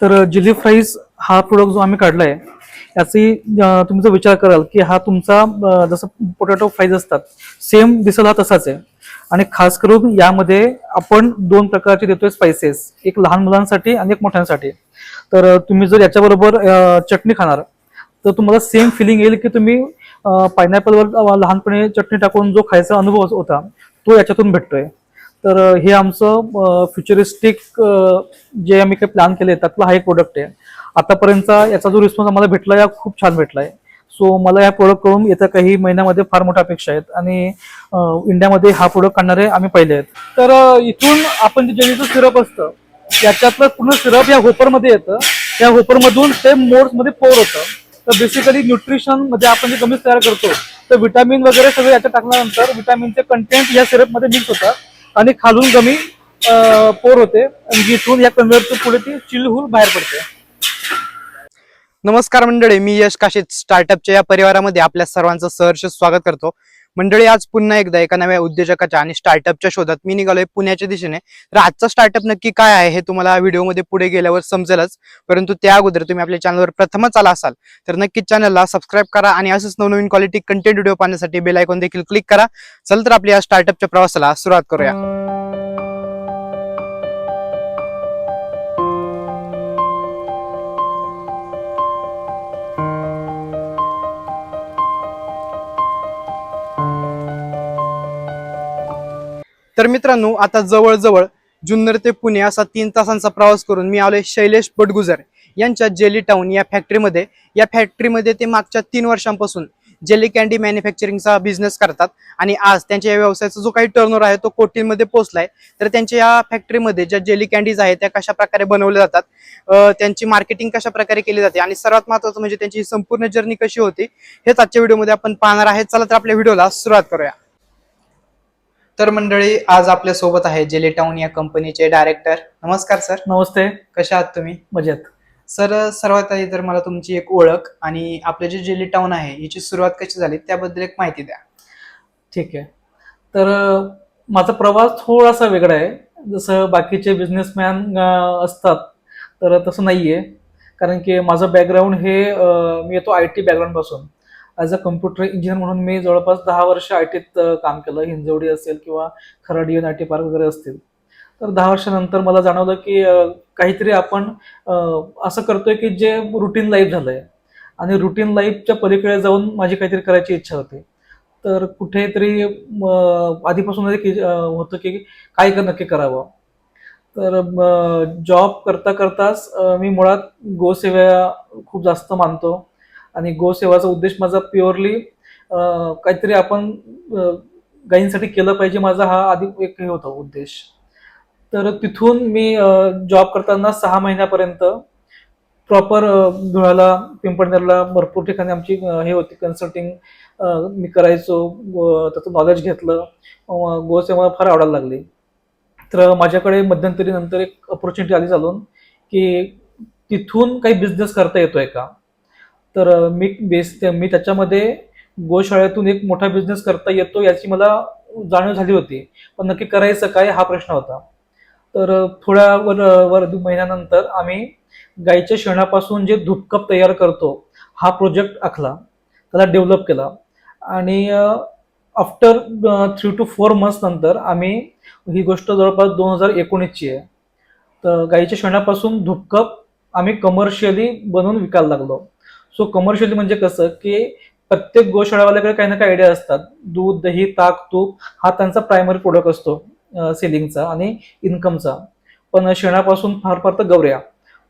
तर जिली फ्राईज हा प्रोडक्ट जो आम्ही काढलाय याची तुम्ही जर विचार कराल की हा तुमचा जसं पोटॅटो फ्राईज असतात सेम दिसेल हा तसाच आहे. आणि खास करून यामध्ये आपण दोन प्रकारचे देतोय स्पायसेस एक लहान मुलांसाठी आणि एक मोठ्यांसाठी. तर तुम्ही जर याच्याबरोबर चटणी खाणार तर तुम्हाला सेम फिलिंग येईल की तुम्ही पायनॅपलवर लहानपणी चटणी टाकून जो खायचा अनुभव होता तो याच्यातून भेटतोय. तर हे आमचं फ्युचरिस्टिक जे आम्ही काही प्लॅन केले त्यातला हा एक प्रोडक्ट आहे. आतापर्यंतचा याचा जो रिस्पॉन्स आम्हाला भेटला या खूप छान भेटला आहे सो मला या प्रोडक्टकडून येत्या काही महिन्यामध्ये फार मोठ्या अपेक्षा आहेत आणि इंडियामध्ये हा प्रोडक्ट काढणारे आम्ही पहिले आहेत. तर इथून आपण जे जेलीचं सिरप असतं याच्यातलं पूर्ण सिरप या होपरमध्ये येतं. या होपरमधून ते मोड्समध्ये पोर होतं. तर बेसिकली न्यूट्रिशनमध्ये आपण जे गमी तयार करतो तर विटॅमिन वगैरे सगळं याच्यात टाकल्यानंतर विटॅमिनचे कंटेंट या सिरपमध्ये मिक्स होतात. आणि खालून गमी पोर होते. आणि जिथून या कन्व्हर्ट पुढे ती चिल होऊन बाहेर पडते. नमस्कार मंडळी मी यश काशीत स्टार्टअपच्या या परिवारामध्ये आपल्या सर्वांचं सहर्ष स्वागत करतो. मंडळी आज पुन्हा एकदा एका नव्या उद्योजकाच्या आणि स्टार्टअपच्या शोधात मी निघालोय पुण्याच्या दिशेने. तर आजचा स्टार्टअप नक्की काय आहे हे तुम्हाला व्हिडिओमध्ये पुढे गेल्यावर समजेलच. परंतु त्या अगोदर तुम्ही आपल्या चॅनलवर प्रथमच आला असाल तर नक्कीच चॅनलला सबस्क्राईब करा आणि असंच नवनवीन क्वालिटी कंटेंट व्हिडिओ पाहण्यासाठी बेल आयकॉन देखील क्लिक करा. चल तर आपल्या या स्टार्टअपच्या प्रवासाला सुरुवात करूया. तर मित्रांनो आता जवळजवळ जुन्नर ते पुणे असा तीन तासांचा प्रवास करून मी आलोय शैलेश बडगुजर यांच्या जेली टाउन या फॅक्टरीमध्ये या फॅक्टरीमध्ये ते मागच्या तीन वर्षांपासून जेली कॅन्डी मॅन्युफॅक्चरिंगचा बिझनेस करतात आणि आज त्यांच्या या व्यवसायाचा जो काही टर्नओव्हर आहे तो कोटींमध्ये पोहोचलाय. तर त्यांच्या या फॅक्टरीमध्ये ज्या जेली कॅन्डीज आहेत त्या कशा प्रकारे बनवल्या जातात त्यांची मार्केटिंग कशा प्रकारे केली जाते आणि सर्वात महत्वाचं म्हणजे त्यांची संपूर्ण जर्नी कशी होती हेच आजच्या व्हिडिओमध्ये आपण पाहणार आहेत चला तर आपल्या व्हिडिओला सुरुवात करूया. तर मंडळी आज आपल्यासोबत आहे जेली टाउन या कंपनीचे डायरेक्टर नमस्कार सर नमस्ते. कशा आहात तुम्ही? मजेत. सर सर्वात आधी तर मला तुमची एक ओळख आणि आपलं जे जेली टाउन आहे याची सुरुवात कशी झाली त्याबद्दल एक माहिती द्या. ठीक आहे. तर माझा प्रवास थोडासा वेगळा आहे. जसं बाकीचे बिझनेसमॅन असतात तर तसं नाही आहे कारण की माझं बॅकग्राऊंड हे मी येतो आय टी बॅकग्राऊंडपासून ॲज अ कम्प्युटर इंजिनियर म्हणून मी जवळपास दहा वर्ष आय टीत काम केलं. हिंजवडी असेल किंवा खराडी आय टी पार्क वगैरे असतील. तर दहा वर्षानंतर मला जाणवलं की काहीतरी आपण असं करतोय की जे रुटीन लाईफ झालंय. आणि रुटीन लाईफच्या पलीकडे जाऊन माझी काहीतरी करायची इच्छा होती. तर कुठेतरी आधीपासून एक होतं की काय कर नक्की करावं. तर जॉब करता करताच मी मुळात गोसेवा खूप जास्त मानतो. आणि गोसेवाचा उद्देश माझा प्युअरली काहीतरी आपण गाईंसाठी गायींसाठी केलं पाहिजे माझा हा आधी एक हे होता उद्देश. तर तिथून मी जॉब करताना सहा महिन्यापर्यंत प्रॉपर धुळ्याला पिंपळनेरला भरपूर ठिकाणी आमची हे होती कन्सल्टिंग मी करायचो त्याचं नॉलेज घेतलं अं, गोसेवा फार आवडायला लागली. तर माझ्याकडे मध्यंतरी नंतर एक अपॉर्च्युनिटी आली चालून की तिथून काही बिझनेस करता येतोय का? तर मी बेस मी त्याच्यामध्ये गोशाळेतून एक मोठा बिझनेस करता येतो याची मला जाणीव झाली होती. पण नक्की करायचं काय हा प्रश्न होता. तर थोड्या वर वर महिन्यानंतर आम्ही गाईच्या शेणापासून जे धूपकप तयार करतो हा प्रोजेक्ट आखला. त्याला डेव्हलप केला. आणि after three two four months नंतर आम्ही ही गोष्ट जवळपास दोन हजार एकोणीसची आहे. तर गाईच्या शेणापासून धूपकप आम्ही कमर्शियली बनवून विकायला लागलो. सो कमर्शियली म्हणजे कसं की प्रत्येक गोशाळावाल्याकडे काही ना काही आयडिया असतात. दूध दही ताक तूप हा त्यांचा प्रायमरी प्रोडक्ट असतो सेलिंगचा आणि इन्कमचा पण शेणापासून फार फार तर गवऱ्या.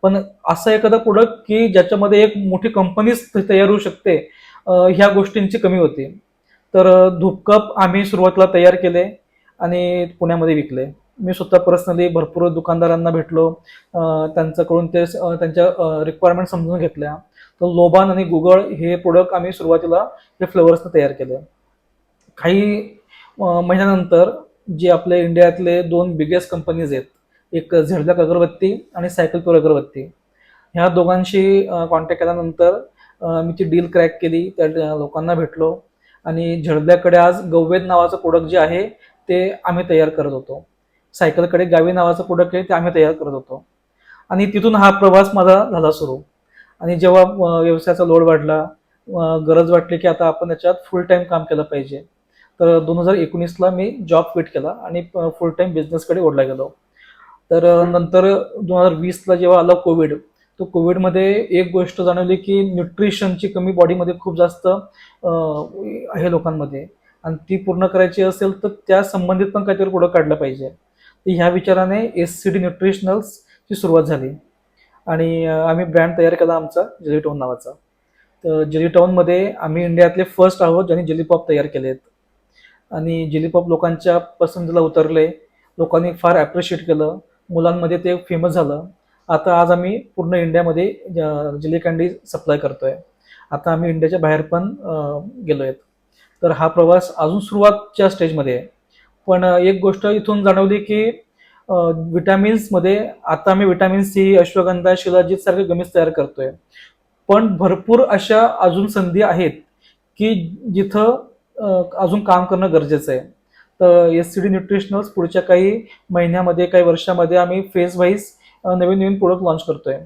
पण असं एखादा प्रोडक्ट की ज्याच्यामध्ये एक मोठी कंपनीच तयार होऊ शकते ह्या गोष्टींची कमी होती. तर धूपकप आम्ही सुरुवातीला तयार केले आणि पुण्यामध्ये विकले. मी स्वतः पर्सनली भरपूर दुकानदारांना भेटलो. त्यांच्याकडून ते त्यांच्या रिक्वायरमेंट समजून घेतल्या. तर लोबान आणि गुगळ हे प्रोडक्ट आम्ही सुरुवातीला हे फ्लेवर्सनं तयार केले. काही महिन्यानंतर जे आपले इंडियातले दोन बिगेस्ट कंपनीज आहेत एक झेडलक अगरबत्ती आणि सायकल प्युअर अगरबत्ती ह्या दोघांशी कॉन्टॅक्ट केल्यानंतर मी ती डील क्रॅक केली त्या लोकांना भेटलो आणि झेडब्लॅककडे आज गव्वेद नावाचं प्रोडक्ट जे आहे ते आम्ही तयार करत होतो. सायकलकडे गावी नावाचं प्रोडक्ट आहे ते आम्ही तयार करत होतो. आणि तिथून हा प्रवास माझा झाला सुरू. आणि जेव्हा व्यवसायाचा लोड वाढला गरज वाटली की आता आपण याच्यात फुल टाइम काम केलं पाहिजे. तर दोन हजार एकोणीसला मी जॉब क्विट केला आणि फुल टाइम बिझनेसकडे ओढला गेलो. तर नंतर दोन हजार वीसला जेव्हा आला कोविड तो कोविडमध्ये एक गोष्ट जाणवली की न्यूट्रिशनची कमी बॉडीमध्ये खूप जास्त आहे लोकांमध्ये. आणि ती पूर्ण करायची असेल तर त्या संबंधित पण काहीतरी पुढं काढलं पाहिजे. तर ह्या विचाराने एस सी डी न्यूट्रिशनल्सची सुरुवात झाली. आणि आम्ही ब्रँड तयार केला आमचा जेली टाऊन नावाचा. तर जेली टाऊनमध्ये आम्ही इंडियातले फर्स्ट आहोत ज्यांनी जेलीपॉप तयार केले आहेत आणि जेलीपॉप लोकांच्या पसंतीला उतरले लोकांनी फार ॲप्रिशिएट केलं मुलांमध्ये ते फेमस झालं. आता आज आम्ही पूर्ण इंडियामध्ये जेली कँडी सप्लाय करतो आहे आता आम्ही इंडियाच्या बाहेर पण गेलो आहेत तर हा प्रवास अजून सुरुवातच्या स्टेजमध्ये आहे. पण एक गोष्ट इथून जाणवली की विटॅमिन्समध्ये आता आम्ही विटॅमिन सी अश्वगंधा शिलाजीत सारखे गमिस तयार करतोय. पण भरपूर अशा अजून संधी आहेत की जिथं अजून काम करणं गरजेचं आहे. तर एस सी डी न्यूट्रिशनल्स पुढच्या काही महिन्यामध्ये काही वर्षामध्ये आम्ही फेज वाईज नवीन नवीन प्रोडक्ट लॉन्च करतोय.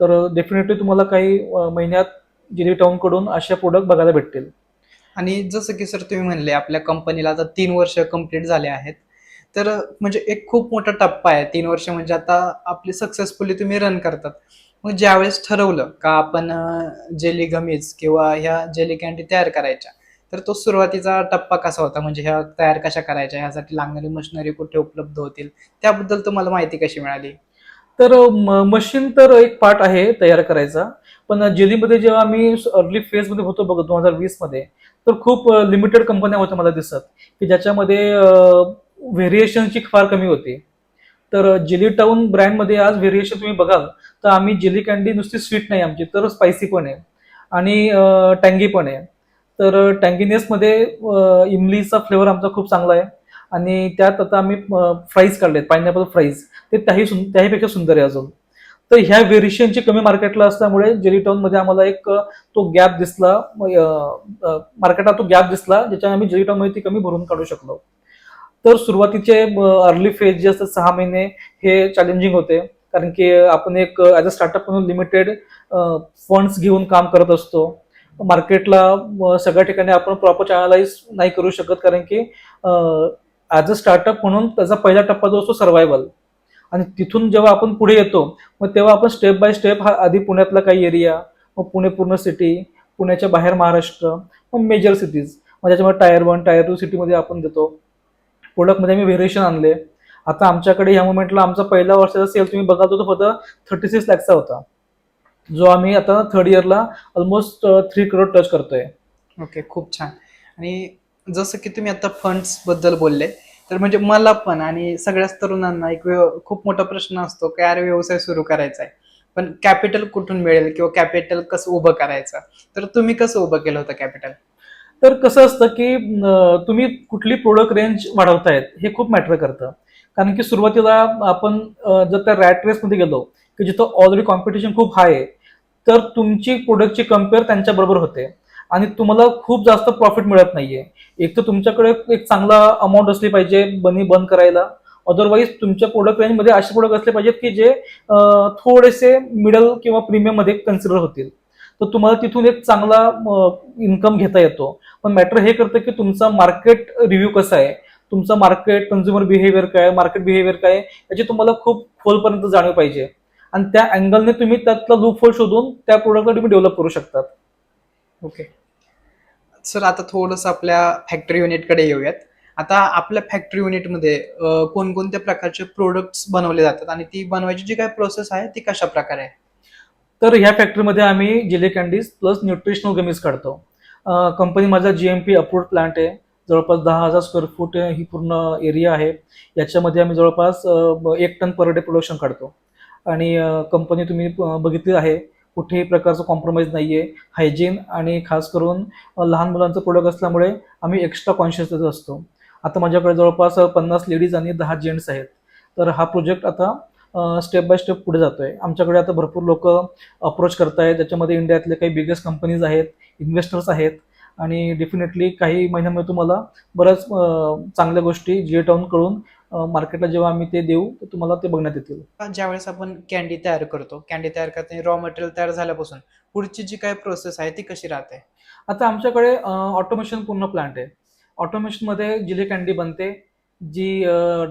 तर डेफिनेटली तुम्हाला काही महिन्यात जिली टाऊनकडून अशा प्रोडक्ट बघायला भेटतील. आणि जसं की सर तुम्ही म्हणले आपल्या कंपनीला आता तीन वर्ष कंप्लीट झाले आहेत. तर म्हणजे एक खूप मोठा टप्पा आहे. तीन वर्ष म्हणजे आता आपली सक्सेसफुली तुम्ही रन करतात. मग ज्यावेळेस ठरवलं का आपण जेली गमीज किंवा ह्या जेली कॅन्डी तयार करायच्या तर तो सुरुवातीचा टप्पा कसा होता? म्हणजे ह्या तयार कशा करायच्या? ह्यासाठी लागणारी मशिनरी कुठे उपलब्ध होतील? त्याबद्दल तुम्हाला माहिती कशी मिळाली? तर मशीन तर एक पार्ट आहे तयार करायचा. पण जेलीमध्ये जेव्हा आम्ही अर्ली फेजमध्ये होतो बघ दोन हजार वीसमध्ये तर खूप लिमिटेड कंपन्या होत्या मला दिसत. की ज्याच्यामध्ये व्हेरिएशनची फार कमी होती. तर जेली टाऊन ब्रँडमध्ये आज व्हेरिएशन तुम्ही बघाल तर आम्ही जेली कँडी नुसती स्वीट नाही आमची तर स्पायसी पण आहे. आणि टँगी पण आहे. तर टँगीनेसमध्ये इमलीचा फ्लेवर आमचा खूप चांगला आहे. आणि त्यात आता आम्ही फ्राईज काढलेत पायनॅपल फ्राईज ते त्याही सुं त्याहीपेक्षा सुंदर आहे अजून. तर ह्या व्हेरिएशनची कमी मार्केटला असल्यामुळे जेली टाऊनमध्ये आम्हाला एक तो गॅप दिसला मार्केटला तो गॅप दिसला ज्याच्याने आम्ही जेली टाऊनमध्ये ती कमी भरून काढू शकलो. तर सुरुवातीचे अर्ली फेज जे असतात सहा महिने हे चॅलेंजिंग होते. कारण की आपण एक ॲज अ स्टार्टअप म्हणून लिमिटेड फंड्स घेऊन काम करत असतो. मार्केटला सगळ्या ठिकाणी आपण प्रॉपर चॅनलाइज नाही करू शकत. कारण की ॲज अ स्टार्टअप म्हणून त्याचा पहिला टप्पा जो असतो सर्वायवल आणि तिथून जेव्हा आपण पुढे येतो मग तेव्हा आपण स्टेप बाय स्टेप हा आधी पुण्यातला काही एरिया मग पुणे पूर्ण सिटी पुण्याच्या बाहेर महाराष्ट्र मग मेजर सिटीज मग त्याच्यामध्ये टायर वन टायर टू सिटीमध्ये आपण देतो. प्रोडक्टमध्ये आम्ही व्हेरिएशन आणले. आता आमच्याकडे ह्या मुमेंटला आमचा पहिला वर्षाचा सेल तुम्ही बघा तो फक्त थर्टी सिक्स लॅक्सचा होता. जो आम्ही आता थर्ड इयरला ऑलमोस्ट थ्री करोड टच करतोय. ओके खूप छान. आणि जसं की तुम्ही आता फंड्सबद्दल बोलले तर म्हणजे मला पण आणि सगळ्याच तरुणांना एक खूप मोठा प्रश्न असतो की अरे व्यवसाय सुरू करायचा आहे. पण कॅपिटल कुठून मिळेल किंवा कॅपिटल कसं उभं करायचं? तर तुम्ही कसं उभं केलं होतं कॅपिटल तर कसं असतं की तुम्ही कुठली प्रोडक्ट रेंज वाढवतायत हे खूप मॅटर करतं. कारण की सुरुवातीला आपण जर त्या रॅट रेसमध्ये गेलो की जिथं ऑलरेडी कॉम्पिटिशन खूप हाय आहे तर तुमची प्रोडक्टची कंपेअर त्यांच्याबरोबर होते. आणि तुम्हाला खूप जास्त प्रॉफिट मिळत नाहीये. एक तर तुमच्याकडे एक चांगला अमाऊंट असली पाहिजे बनी बंद करायला. अदरवाईज तुमच्या प्रोडक्ट रेंजमध्ये असे प्रोडक्ट असले पाहिजेत की जे थोडेसे मिडल किंवा प्रीमियममध्ये कन्सिडर होतील. तर तुम्हाला तिथून एक चांगला इन्कम घेता येतो. पण मॅटर हे करतं की तुमचा मार्केट रिव्ह्यू कसा आहे? तुमचा मार्केट कन्झ्युमर बिहेवियर काय? मार्केट बिहेवियर काय? याची तुम्हाला खूप खोलपर्यंत जाणीव पाहिजे. आणि त्या अँगलने तुम्ही त्यातला लूप होल शोधून त्या प्रोडक्टला तुम्ही डेव्हलप करू शकतात. ओके सर आता थोडंसं आपल्या फॅक्टरी युनिटकडे येऊयात. आता आपल्या फॅक्टरी युनिटमध्ये कोणकोणत्या प्रकारचे प्रोडक्ट्स बनवले जातात? आणि ती बनवायची जी काय प्रोसेस आहे ती कशा प्रकारे आहे? तर ह्या फॅक्टरीमध्ये आम्ही jelly candies plus nutritional gummies काढतो. कंपनी माझा G M P approved plant आहे. जवळपास दहा हजार स्क्वेअर फूट ही पूर्ण एरिया आहे. याच्यामध्ये आम्ही जवळपास एक टन पर डे प्रोडक्शन काढतो. आणि कंपनी तुम्ही बघितली आहे कुठेही प्रकारचं कॉम्प्रोमाइज नाही आहे हायजीन आणि खास करून लहान मुलांचं प्रोडक्ट असल्यामुळे आम्ही एक्स्ट्रा कॉन्शियस असतो. आता माझ्याकडे जवळपास पन्नास लेडीज आणि दहा जेंट्स आहेत. तर हा प्रोजेक्ट आता स्टेप बाय स्टेप पुढे जातोय. आमच्याकडे आता भरपूर लोक अप्रोच करतायत. त्याच्यामध्ये इंडियातले काही बिगेस्ट कंपनीज आहेत इन्व्हेस्टर्स आहेत आणि डेफिनेटली काही महिन्यामध्ये तुम्हाला बऱ्याच चांगल्या गोष्टी जिओ टाऊनकडून मार्केटला जेव्हा आम्ही ते देऊ तर तुम्हाला ते बघण्यात येतील. ज्यावेळेस आपण कॅन्डी तयार करतो कॅन्डी तयार करताना रॉ मटेरियल तयार झाल्यापासून पुढची जी काय प्रोसेस आहे ती कशी राहते? आता आमच्याकडे ऑटोमेशन पूर्ण प्लांट आहे. ऑटोमेशनमध्ये जिले कॅन्डी बनते जी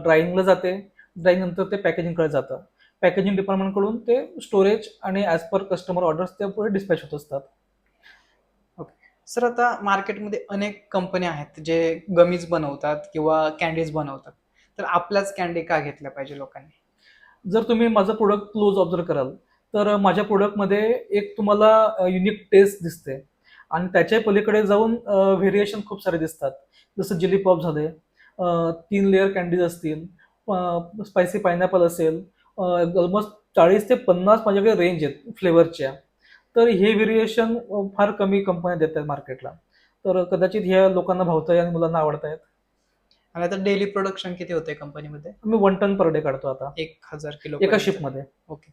ड्रायिंगला जाते ड्रायिंग नंतर ते पॅकेजिंगकडे जातं. पॅकेजिंग डिपार्टमेंटकडून ते स्टोरेज आणि ॲज पर कस्टमर ऑर्डर्स ते पुढे डिस्पॅच होत असतात. सर आता मार्केटमध्ये अनेक कंपन्या आहेत जे गमीज बनवतात किंवा कॅन्डीज बनवतात. तर आपल्याच कॅन्डी का घेतल्या पाहिजे लोकांनी? जर तुम्ही माझं प्रोडक्ट क्लोज ऑब्झर्व कराल तर माझ्या प्रोडक्टमध्ये एक तुम्हाला युनिक टेस्ट दिसते. आणि त्याच्या पलीकडे जाऊन व्हेरिएशन खूप सारे दिसतात. जसं जिली पॉप झाले तीन लेअर कॅन्डीज असतील स्पायसी पायनॅपल असेल ऑलमोस्ट चाळीस ते पन्नास माझ्याकडे रेंज आहेत फ्लेवरच्या तर हे व्हेरिएशन फार कमी कंपन्या देत आहेत मार्केटला तर कदाचित ह्या लोकांना भावत आहे आणि मुलांना आवडत आहेत आणि आता डेली प्रोडक्शन किती होते कंपनीमध्ये मी वन टन पर डे काढतो आता. एक हजार किलो एका. शिपमध्ये ओके.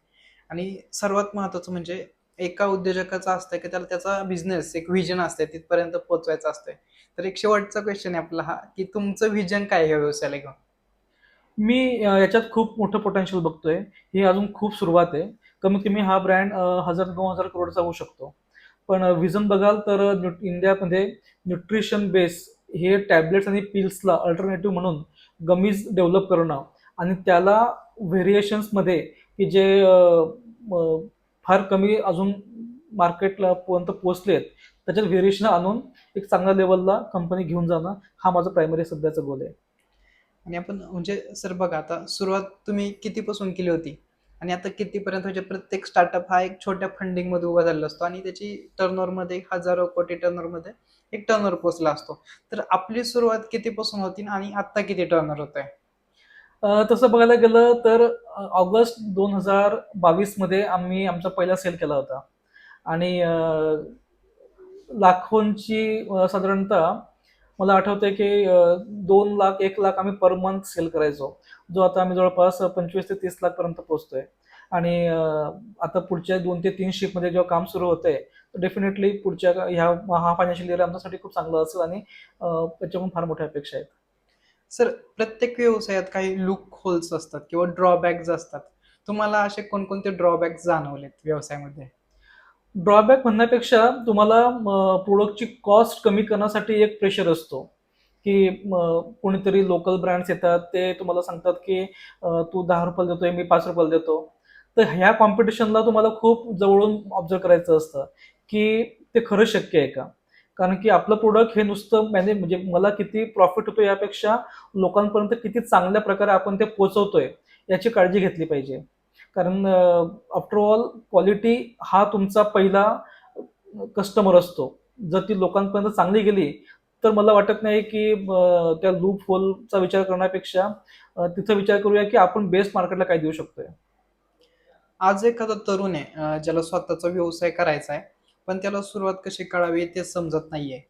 आणि सर्वात महत्वाचं म्हणजे एका उद्योजकाचं असतं की त्याला त्याचा बिझनेस एक व्हिजन असते तिथपर्यंत पोहोचवायचं असतंय. तर एक शेवटचा क्वेश्चन आहे आपला हा की तुमचं व्हिजन काय आहे व्यवसायाला घेऊन? मी याच्यात खूप मोठं पोटेन्शियल बघतोय. ही अजून खूप सुरुवात आहे. कमीत कमी हा ब्रँड हजार दोन हजार करोडचा होऊ शकतो. पण व्हिजन बघाल तर न्यू- इंडियामध्ये न्यूट्रिशन बेस हे टॅबलेट्स आणि पिल्सला अल्टरनेटिव्ह म्हणून गमीज डेव्हलप करणं आणि त्याला व्हेरिएशन्समध्ये की जे फार कमी अजून मार्केटला पर्यंत पोहोचलेत त्याच्यात व्हेरिएशन आणून एक चांगल्या लेवलला कंपनी घेऊन जाणं हा माझा प्रायमरी सध्याचा गोल आहे. आणि आपण म्हणजे सर बघा आता सुरुवात तुम्ही कितीपासून केली होती? आणि आता कितीपर्यंत म्हणजे प्रत्येक स्टार्टअप हा एक छोट्या फंडिंगमध्ये उभा झालेला असतो आणि त्याची टर्नओव्हरमध्ये एक हजारो कोटी टर्नओव्हरमध्ये एक टर्नओव्हर पोचला असतो. तर आपली सुरुवात कितीपासून होती आणि आत्ता किती टर्नओव्हर होत आहे तसं बघायला गेलं तर ऑगस्ट दोन हजार बावीसमध्ये आम्ही आमचा पहिला सेल केला होता. आणि लाखोंची साधारणतः मला आठवतंय की दोन लाख एक लाख आम्ही पर मंथ सेल करायचो. जो आता आम्ही जवळपास पंचवीस ते तीस लाखपर्यंत पोहोचतोय. आणि आता पुढच्या दोन ते तीन शिफ्टमध्ये जेव्हा काम सुरू होतंय तर डेफिनेटली पुढच्या ह्या हा फायनान्शियल इयर आमच्यासाठी खूप चांगलं असेल आणि त्याच्याकडून फार मोठ्या अपेक्षा आहेत. सर प्रत्येक व्यवसायात काही लूक होल्स असतात किंवा ड्रॉबॅक्स असतात. तुम्हाला असे कोणकोणते ड्रॉबॅक्स जाणवलेत व्यवसायामध्ये? ड्रॉबॅक म्हणण्यापेक्षा तुम्हाला प्रोडक्टची कॉस्ट कमी करण्यासाठी एक प्रेशर असतो. की कोणीतरी लोकल ब्रँड्स येतात ते तुम्हाला सांगतात की तू दहा रुपयाला देतोय मी पाच रुपयाला देतो. तर ह्या कॉम्पिटिशनला तुम्हाला खूप जवळून ऑब्झर्व करायचं असतं की ते खरं शक्य आहे का? कारण की आपलं प्रोडक्ट हे नुसतं मॅने म्हणजे मला किती प्रॉफिट होतो यापेक्षा लोकांपर्यंत किती चांगल्या प्रकारे आपण ते पोचवतोय याची काळजी घेतली पाहिजे. कारण आफ्टर ऑल क्वालिटी हा तुमचा पहिला कस्टमर असतो. जर ती लोकांपर्यंत चांगली गेली तर मला वाटत नाही की त्या लूप होलचा विचार करण्यापेक्षा तिथं विचार करूया की आपण बेस्ट मार्केटला काय देऊ शकतोय. आज एखादा तरुण आहे ज्याला स्वतःचा व्यवसाय करायचा आहे पण त्याला सुरुवात कशी करावी ते समजत नाहीये.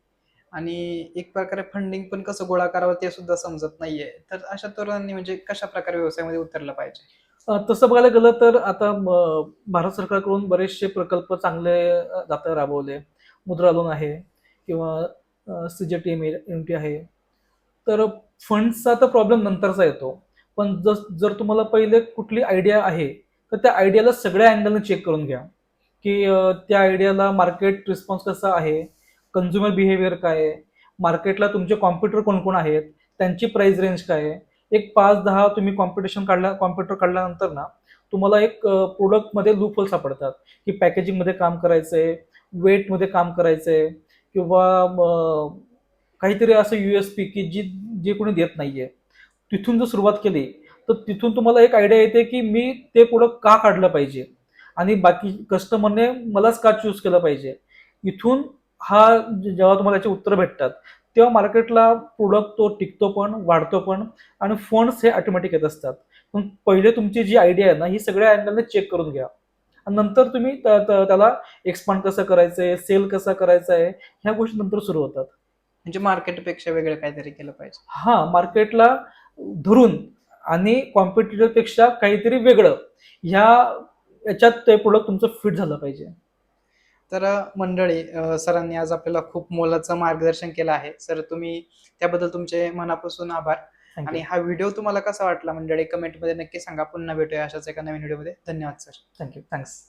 आणि एक प्रकारे फंडिंग पण कसं गोळा करावं ते सुद्धा समजत नाहीये. तर अशा तरुणांनी म्हणजे कशा प्रकारे व्यवसायामध्ये उतरलं पाहिजे? तसं बघायला गेलं तर आता म, भारत सरकारकडून बरेचसे प्रकल्प चांगले जात जाता राबवले. मुद्रा लोन आहे किंवा सी जे टी एम एम टी आहे. तर फंड्सचा तर प्रॉब्लेम नंतरचा येतो. पण जर जर तुम्हाला पहिले कुठली आयडिया आहे तर त्या आयडियाला सगळ्या अँगलने चेक करून घ्या. की त्या आयडियाला मार्केट रिस्पॉन्स कसा आहे? कन्झ्युमर बिहेवियर काय आहे? मार्केटला तुमचे कॉम्प्युटर कोण कोण आहेत? त्यांची प्राईस रेंज काय आहे? एक पाच दहा तुम्ही कॉम्पिटिशन काढला कॉम्प्युटर काढल्यानंतर ना तुम्हाला एक प्रोडक्टमध्ये लूपल सापडतात. की पॅकेजिंगमध्ये काम करायचंय वेटमध्ये काम करायचंय किंवा काहीतरी असं यू एस पी की जी जे कोणी देत नाहीये. तिथून जर सुरुवात केली तर तिथून तुम्हाला एक आयडिया येते की मी ते प्रोडक्ट का काढलं पाहिजे? आणि बाकी कस्टमरने मलाच का चूज केलं पाहिजे? इथून हा जेव्हा तुम्हाला याचे उत्तर भेटतात तेव्हा मार्केटला प्रोडक्ट तो टिकतो पण वाढतो पण आणि फंड्स हे ऑटोमॅटिक येत असतात. पण पहिले तुमची जी आयडिया आहे ना ही सगळ्या अँगलने चेक करून घ्या. आणि नंतर तुम्ही त्या- त्या- त्याला एक्सपांड कसं करायचंय सेल कसा करायचा आहे ह्या गोष्टी नंतर सुरू होतात. म्हणजे मार्केटपेक्षा वेगळं काहीतरी केलं पाहिजे. हा मार्केटला धरून आणि कॉम्पिटिटरपेक्षा काहीतरी वेगळं ह्या याच्यात ते प्रोडक्ट तुमचं फिट झालं पाहिजे. तर मंडळी सरांनी आज आपल्याला खूप मोलाचं मार्गदर्शन केलं आहे. सर तुम्ही त्याबद्दल तुमचे मनापासून आभार. आणि हा व्हिडिओ तुम्हाला कसा वाटला मंडळी? कमेंटमध्ये नक्की सांगा. पुन्हा भेटूया अशाच एका नवीन व्हिडिओमध्ये. धन्यवाद सर. Thank you thanks